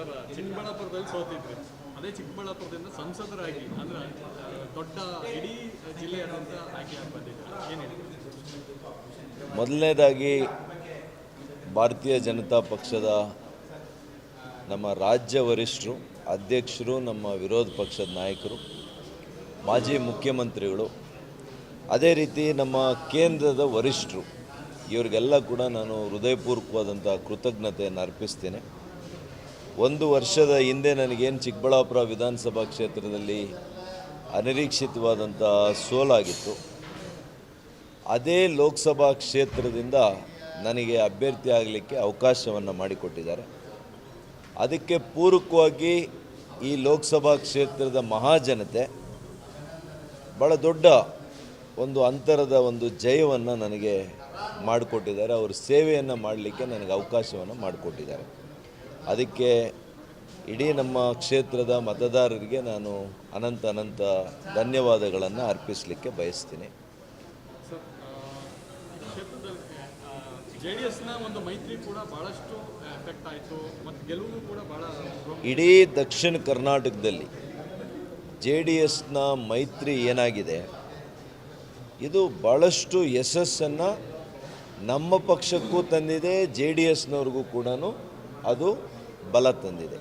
Sir ಚಿಕ್ಕಬಳ್ಳಾಪುರದಲ್ಲಿ ಸೋತಿದ್ರಿ. ಅದೇ ಚಿಕ್ಕಬಳ್ಳಾಪುರದಿಂದ ಸಂಸದರಾಗಿ ಅಂದ್ರೆ ದೊಡ್ಡ ಇಡೀ ಜಿಲ್ಲೆಯಾದ್ಯಂತ ಆಯ್ಕೆ ಬಂದಿದ್ದಾರೆ ಮೊದಲನೇದಾಗಿ ಭಾರತೀಯ ಜನತಾ ಪಕ್ಷದ ನಮ್ಮ ರಾಜ್ಯ ವರಿಷ್ಠರು ಅಧ್ಯಕ್ಷರು ನಮ್ಮ ವಿರೋಧ ಪಕ್ಷದ ನಾಯಕರು ಮಾಜಿ ಮುಖ್ಯಮಂತ್ರಿಗಳು ಅದೇ ರೀತಿ ನಮ್ಮ ಕೇಂದ್ರದ ವರಿಷ್ಠರು ಇವರಿಗೆಲ್ಲ ಕೂಡ ನಾನು ಹೃದಯಪೂರ್ವಕವಾದಂಥ ಕೃತಜ್ಞತೆಯನ್ನು ಅರ್ಪಿಸ್ತೇನೆ. ಒಂದು ವರ್ಷದ ಹಿಂದೆ ನನಗೇನು ಚಿಕ್ಕಬಳ್ಳಾಪುರ ವಿಧಾನಸಭಾ ಕ್ಷೇತ್ರದಲ್ಲಿ ಅನಿರೀಕ್ಷಿತವಾದಂಥ ಸೋಲಾಗಿತ್ತು ಅದೇ ಲೋಕಸಭಾ ಕ್ಷೇತ್ರದಿಂದ ನನಗೆ ಅಭ್ಯರ್ಥಿ ಆಗಲಿಕ್ಕೆ ಅವಕಾಶವನ್ನು ಮಾಡಿಕೊಟ್ಟಿದ್ದಾರೆ. ಅದಕ್ಕೆ ಪೂರಕವಾಗಿ ಈ ಲೋಕಸಭಾ ಕ್ಷೇತ್ರದ ಮಹಾಜನತೆ ಭಾಳ ದೊಡ್ಡ ಒಂದು ಅಂತರದ ಒಂದು ಜಯವನ್ನು ನನಗೆ ಮಾಡಿಕೊಟ್ಟಿದ್ದಾರೆ. ಅವ್ರ ಸೇವೆಯನ್ನು ಮಾಡಲಿಕ್ಕೆ ನನಗೆ ಅವಕಾಶವನ್ನು ಮಾಡಿಕೊಟ್ಟಿದ್ದಾರೆ. ಅದಕ್ಕೆ ಇಡೀ ನಮ್ಮ ಕ್ಷೇತ್ರದ ಮತದಾರರಿಗೆ ನಾನು ಅನಂತ ಅನಂತ ಧನ್ಯವಾದಗಳನ್ನು ಅರ್ಪಿಸಲಿಕ್ಕೆ ಬಯಸ್ತೀನಿ. ಇಡೀ ದಕ್ಷಿಣ ಕರ್ನಾಟಕದಲ್ಲಿ ಜೆ ಡಿ ಎಸ್ನ ಮೈತ್ರಿ ಏನಾಗಿದೆ? ಇದು ಭಾಳಷ್ಟು ಯಶಸ್ಸನ್ನು ನಮ್ಮ ಪಕ್ಷಕ್ಕೂ ತಂದಿದೆ ಜೆ ಡಿ ಎಸ್ನವ್ರಿಗೂ ಕೂಡ ಅದು ಬಲ ತಂದಿದೆ.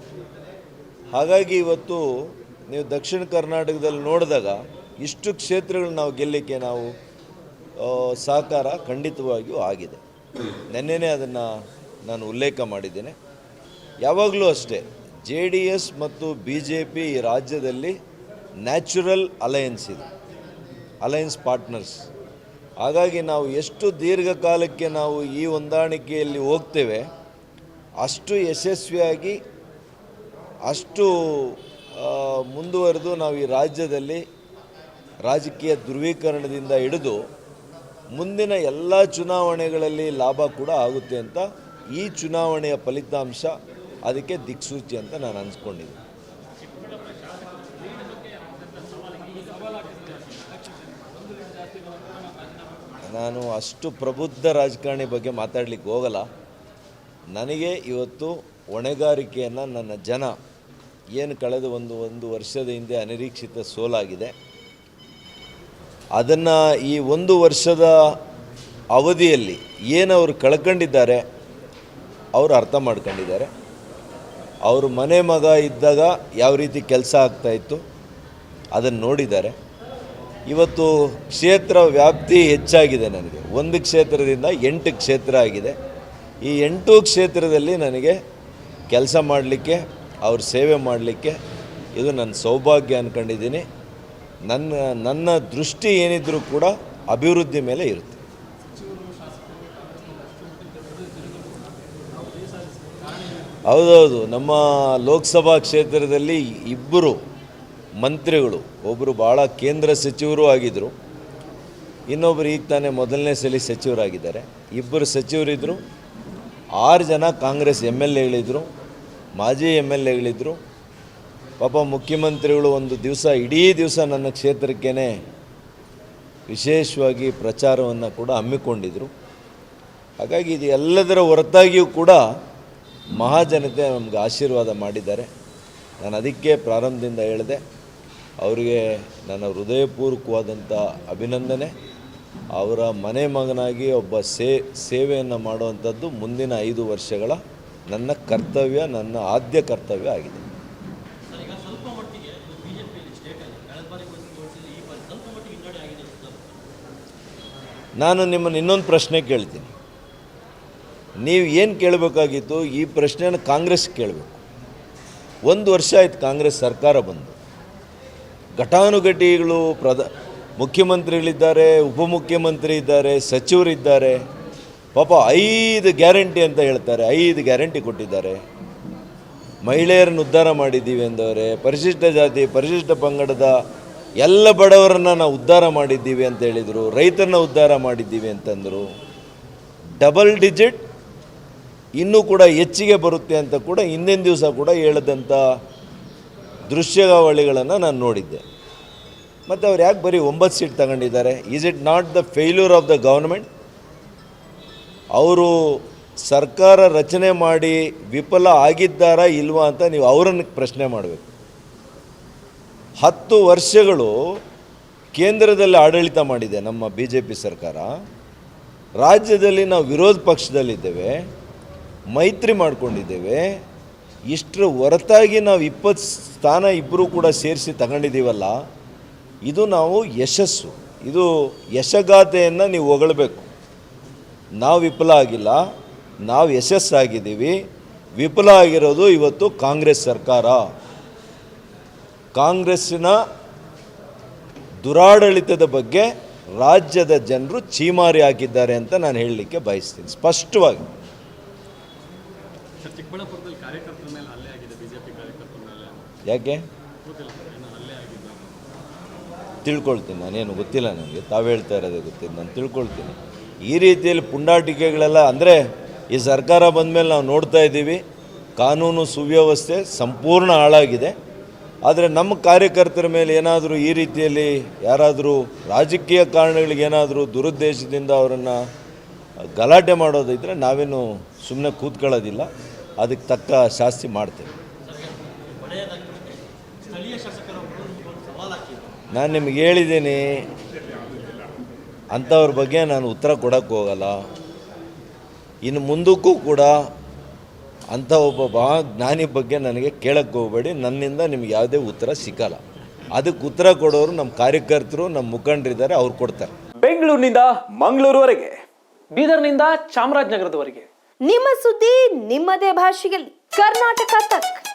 ಹಾಗಾಗಿ ಇವತ್ತು ನೀವು ದಕ್ಷಿಣ ಕರ್ನಾಟಕದಲ್ಲಿ ನೋಡಿದಾಗ ಇಷ್ಟು ಕ್ಷೇತ್ರಗಳು ನಾವು ಗೆಲ್ಲಲಿಕ್ಕೆ ನಾವು ಸಹಕಾರ ಖಂಡಿತವಾಗಿಯೂ ಆಗಿದೆ. ನೆನ್ನೆನೇ ಅದನ್ನು ನಾನು ಉಲ್ಲೇಖ ಮಾಡಿದ್ದೇನೆ. ಯಾವಾಗಲೂ ಅಷ್ಟೇ, ಜೆ ಡಿ ಎಸ್ ಮತ್ತು ಬಿ ಜೆ ಪಿ ಈ ರಾಜ್ಯದಲ್ಲಿ ನ್ಯಾಚುರಲ್ ಅಲಯನ್ಸ್ ಇದೆ. Alliance partners. ಹಾಗಾಗಿ ನಾವು ಎಷ್ಟು ದೀರ್ಘಕಾಲಕ್ಕೆ ನಾವು ಈ ಹೊಂದಾಣಿಕೆಯಲ್ಲಿ ಹೋಗ್ತೇವೆ ಅಷ್ಟು ಯಶಸ್ವಿಯಾಗಿ, ಅಷ್ಟು ಮುಂದುವರೆದು ನಾವು ಈ ರಾಜ್ಯದಲ್ಲಿ ರಾಜಕೀಯ ಧ್ರುವೀಕರಣದಿಂದ ಹಿಡಿದು ಮುಂದಿನ ಎಲ್ಲ ಚುನಾವಣೆಗಳಲ್ಲಿ ಲಾಭ ಕೂಡ ಆಗುತ್ತೆ ಅಂತ ಈ ಚುನಾವಣೆಯ ಫಲಿತಾಂಶ ಅದಕ್ಕೆ ದಿಕ್ಸೂಚಿ ಅಂತ ನಾನು ಅನ್ಸ್ಕೊಂಡಿದ್ದೀನಿ. ನಾನು ಅಷ್ಟು ಪ್ರಬುದ್ಧ ರಾಜಕಾರಣಿ ಬಗ್ಗೆ ಮಾತಾಡಲಿಕ್ಕೆ ಹೋಗಲ್ಲ. ನನಗೆ ಇವತ್ತು ಹೊಣೆಗಾರಿಕೆಯನ್ನು ನನ್ನ ಜನ ಏನು ಕಳೆದ ಒಂದು ಒಂದು ವರ್ಷದ ಹಿಂದೆ ಅನಿರೀಕ್ಷಿತ ಸೋಲಾಗಿದೆ. ಅದನ್ನು ಈ ಒಂದು ವರ್ಷದ ಅವಧಿಯಲ್ಲಿ ಏನು ಅವರು ಕಳ್ಕೊಂಡಿದ್ದಾರೆ, ಅವರು ಅರ್ಥ ಮಾಡ್ಕೊಂಡಿದ್ದಾರೆ. ಅವರು ಮನೆ ಮಗ ಇದ್ದಾಗ ಯಾವ ರೀತಿ ಕೆಲಸ ಆಗ್ತಾಯಿತ್ತು ಅದನ್ನು ನೋಡಿದ್ದಾರೆ. ಇವತ್ತು ಕ್ಷೇತ್ರ ವ್ಯಾಪ್ತಿ ಹೆಚ್ಚಾಗಿದೆ ನನಗೆ. ಒಂದು ಕ್ಷೇತ್ರದಿಂದ ಎಂಟು ಕ್ಷೇತ್ರ ಆಗಿದೆ. ಈ ಎಂಟು ಕ್ಷೇತ್ರದಲ್ಲಿ ನನಗೆ ಕೆಲಸ ಮಾಡಲಿಕ್ಕೆ ಅವ್ರ ಸೇವೆ ಮಾಡಲಿಕ್ಕೆ ಇದು ನನ್ನ ಸೌಭಾಗ್ಯ ಅಂದ್ಕೊಂಡಿದ್ದೀನಿ ನನ್ನ ನನ್ನ ದೃಷ್ಟಿ ಏನಿದ್ರೂ ಕೂಡ ಅಭಿವೃದ್ಧಿ ಮೇಲೆ ಇರುತ್ತೆ. ಹೌದೌದು, ನಮ್ಮ ಲೋಕಸಭಾ ಕ್ಷೇತ್ರದಲ್ಲಿ ಇಬ್ಬರು ಮಂತ್ರಿಗಳು ಒಬ್ಬರು ಭಾಳ ಕೇಂದ್ರ ಸಚಿವರು ಆಗಿದ್ದರು ಇನ್ನೊಬ್ಬರು ಈಗ ತಾನೇ ಮೊದಲನೇ ಸಲ ಸಚಿವರಾಗಿದ್ದಾರೆ. ಇಬ್ಬರು ಸಚಿವರಿದ್ದರು ಆರು ಜನ ಕಾಂಗ್ರೆಸ್ ಎಂ ಎಲ್ ಎಗಳಿದ್ದರು ಮಾಜಿ ಎಂ ಎಲ್ ಎಗಳಿದ್ದರು ಪಾಪ ಮುಖ್ಯಮಂತ್ರಿಗಳು ಒಂದು ದಿವಸ, ಇಡೀ ದಿವಸ ನನ್ನ ಕ್ಷೇತ್ರಕ್ಕೇ ವಿಶೇಷವಾಗಿ ಪ್ರಚಾರವನ್ನು ಕೂಡ ಹಮ್ಮಿಕೊಂಡಿದ್ದರು ಹಾಗಾಗಿ ಇದು ಎಲ್ಲದರ ಹೊರತಾಗಿಯೂ ಕೂಡ ಮಹಾಜನತೆ ನಮಗೆ ಆಶೀರ್ವಾದ ಮಾಡಿದ್ದಾರೆ. ನಾನು ಅದಕ್ಕೆ ಪ್ರಾರಂಭದಿಂದ ಹೇಳಿದೆ, ಅವರಿಗೆ ನನ್ನ ಹೃದಯಪೂರ್ವಕವಾದಂಥ ಅಭಿನಂದನೆ. ಅವರ ಮನೆ ಮಗನಾಗಿ ಒಬ್ಬ ಸೇ ಸೇವೆಯನ್ನು ಮಾಡುವಂಥದ್ದು ಮುಂದಿನ ಐದು ವರ್ಷಗಳ ನನ್ನ ಕರ್ತವ್ಯ ನನ್ನ ಆದ್ಯ ಕರ್ತವ್ಯ ಆಗಿದೆ. ನಾನು ನಿಮ್ಮನ್ನು ಇನ್ನೊಂದು ಪ್ರಶ್ನೆ ಕೇಳ್ತೀನಿ. ನೀವು ಏನು ಕೇಳಬೇಕಾಗಿತ್ತು? ಈ ಪ್ರಶ್ನೆನ ಕಾಂಗ್ರೆಸ್ ಕೇಳಬೇಕು. ಒಂದು ವರ್ಷ ಆಯ್ತು ಕಾಂಗ್ರೆಸ್ ಸರ್ಕಾರ ಬಂದು. ಘಟಾನುಘಟಿಗಳು ಪ್ರಧ ಮುಖ್ಯಮಂತ್ರಿಗಳಿದ್ದಾರೆ, ಉಪಮುಖ್ಯಮಂತ್ರಿ ಇದ್ದಾರೆ, ಸಚಿವರಿದ್ದಾರೆ. ಪಾಪ ಐದು ಗ್ಯಾರಂಟಿ ಅಂತ ಹೇಳ್ತಾರೆ, ಐದು ಗ್ಯಾರಂಟಿ ಕೊಟ್ಟಿದ್ದಾರೆ. ಮಹಿಳೆಯರನ್ನು ಉದ್ಧಾರ ಮಾಡಿದ್ದೀವಿ ಎಂದವರೆ ಪರಿಶಿಷ್ಟ ಜಾತಿ, ಪರಿಶಿಷ್ಟ ಪಂಗಡದ ಎಲ್ಲ ಬಡವರನ್ನು ನಾವು ಉದ್ಧಾರ ಮಾಡಿದ್ದೀವಿ ಅಂತ ಹೇಳಿದರು, ರೈತರನ್ನ ಉದ್ಧಾರ ಮಾಡಿದ್ದೀವಿ ಅಂತಂದರು. ಡಬಲ್ ಡಿಜಿಟ್, ಇನ್ನೂ ಕೂಡ ಹೆಚ್ಚಿಗೆ ಬರುತ್ತೆ ಅಂತ ಕೂಡ ಹಿಂದಿನ ದಿವಸ ಕೂಡ ಹೇಳದಂಥ ದೃಶ್ಯಾವಳಿಗಳನ್ನು ನಾನು ನೋಡಿದ್ದೆ. ಮತ್ತು ಅವ್ರು ಯಾಕೆ ಬರೀ ಒಂಬತ್ತು ಸೀಟ್ ತಗೊಂಡಿದ್ದಾರೆ? Is it not the failure of the government ಅವರು ಸರ್ಕಾರ ರಚನೆ ಮಾಡಿ ವಿಫಲ ಆಗಿದ್ದಾರಾ ಇಲ್ವಾ ಅಂತ ನೀವು ಅವರನ್ನು ಪ್ರಶ್ನೆ ಮಾಡಬೇಕು. ಹತ್ತು ವರ್ಷಗಳು ಕೇಂದ್ರದಲ್ಲಿ ಆಡಳಿತ ಮಾಡಿದೆ ನಮ್ಮ ಬಿ ಜೆ ಪಿ ಸರ್ಕಾರ. ರಾಜ್ಯದಲ್ಲಿ ನಾವು ವಿರೋಧ ಪಕ್ಷದಲ್ಲಿದ್ದೇವೆ, ಮೈತ್ರಿ ಮಾಡಿಕೊಂಡಿದ್ದೇವೆ. ಇಷ್ಟರ ಹೊರತಾಗಿ ನಾವು ಇಪ್ಪತ್ತು ಸ್ಥಾನ ಇಬ್ಬರೂ ಕೂಡ ಸೇರಿಸಿ ತಗೊಂಡಿದ್ದೀವಲ್ಲ ಇದು ನಾವು ಯಶಸ್ಸು. ಇದು ಯಶಗಾಥೆಯನ್ನು ನೀವು ಹೊಗಳಬೇಕು. ನಾವು ವಿಫಲ ಆಗಿಲ್ಲ. ನಾವು ಯಶಸ್ಸಾಗಿದ್ದೀವಿ. ವಿಫಲ ಆಗಿರೋದು ಇವತ್ತು ಕಾಂಗ್ರೆಸ್ ಸರ್ಕಾರ. ಕಾಂಗ್ರೆಸ್ಸಿನ ದುರಾಡಳಿತದ ಬಗ್ಗೆ ರಾಜ್ಯದ ಜನರು ಚೀಮಾರಿ ಹಾಕಿದ್ದಾರೆ ಅಂತ ನಾನು ಹೇಳಲಿಕ್ಕೆ ಬಯಸ್ತೀನಿ. ಸ್ಪಷ್ಟವಾಗಿ. ಯಾಕೆ ಗೊತ್ತಿಲ್ಲ ಸರ್ ಏನೋ ಹಲ್ಲೆ ಆಗಿದೆ ತಿಳ್ಕೊಳ್ತೀನಿ ನಾನೇನು ಗೊತ್ತಿಲ್ಲ ನನಗೆ. ತಾವು ಹೇಳ್ತಾ ಇರೋದೇ ಗೊತ್ತಿಲ್ಲ, ನಾನು ತಿಳ್ಕೊಳ್ತೀನಿ. ಈ ರೀತಿಯಲ್ಲಿ ಪುಂಡಾಟಿಕೆಗಳೆಲ್ಲ ಅಂದರೆ ಈ ಸರ್ಕಾರ ಬಂದ ಮೇಲೆ ನಾವು ನೋಡ್ತಾ ಇದ್ದೀವಿ, ಕಾನೂನು ಸುವ್ಯವಸ್ಥೆ ಸಂಪೂರ್ಣ ಹಾಳಾಗಿದೆ. ಆದರೆ ನಮ್ಮ ಕಾರ್ಯಕರ್ತರ ಮೇಲೆ ಏನಾದರೂ ಈ ರೀತಿಯಲ್ಲಿ ಯಾರಾದರೂ ರಾಜಕೀಯ ಕಾರಣಗಳಿಗೆ ಏನಾದರೂ ದುರುದ್ದೇಶದಿಂದ ಅವರನ್ನು ಗಲಾಟೆ ಮಾಡೋದಿದ್ದರೆ ನಾವೇನು ಸುಮ್ಮನೆ ಕೂತ್ಕೊಳ್ಳೋದಿಲ್ಲ. ಅದಕ್ಕೆ ತಕ್ಕ ಶಾಸ್ತಿ ಮಾಡ್ತೇವೆ. ನಾನು ನಿಮ್ಗೆ ಹೇಳಿದ್ದೀನಿ. ಅಂಥವ್ರ ಬಗ್ಗೆ ನಾನು ಉತ್ತರ ಕೊಡೋಕ್ಕೆ ಹೋಗಲ್ಲ. ಇನ್ನು ಮುಂದಕ್ಕೂ ಕೂಡ ಅಂಥ ಒಬ್ಬ ಮಹಾ ಜ್ಞಾನಿ ಬಗ್ಗೆ ನನಗೆ ಕೇಳಕ್ಕೆ ಹೋಗಬೇಡಿ. ನನ್ನಿಂದ ನಿಮ್ಗೆ ಯಾವುದೇ ಉತ್ತರ ಸಿಕ್ಕಲ್ಲ ಅದಕ್ಕೆ ಉತ್ತರ ಕೊಡೋರು ನಮ್ಮ ಕಾರ್ಯಕರ್ತರು ನಮ್ಮ ಮುಖಂಡರಿದ್ದಾರೆ ಅವ್ರು ಕೊಡ್ತಾರೆ. ಬೆಂಗಳೂರಿನಿಂದ ಮಂಗಳೂರುವರೆಗೆ ಬೀದರ್ನಿಂದ ಚಾಮರಾಜನಗರದವರೆಗೆ. ನಿಮ್ಮ ಸುದ್ದಿ ನಿಮ್ಮದೇ ಭಾಷೆಯಲ್ಲಿ. ಕರ್ನಾಟಕ ತಕ್.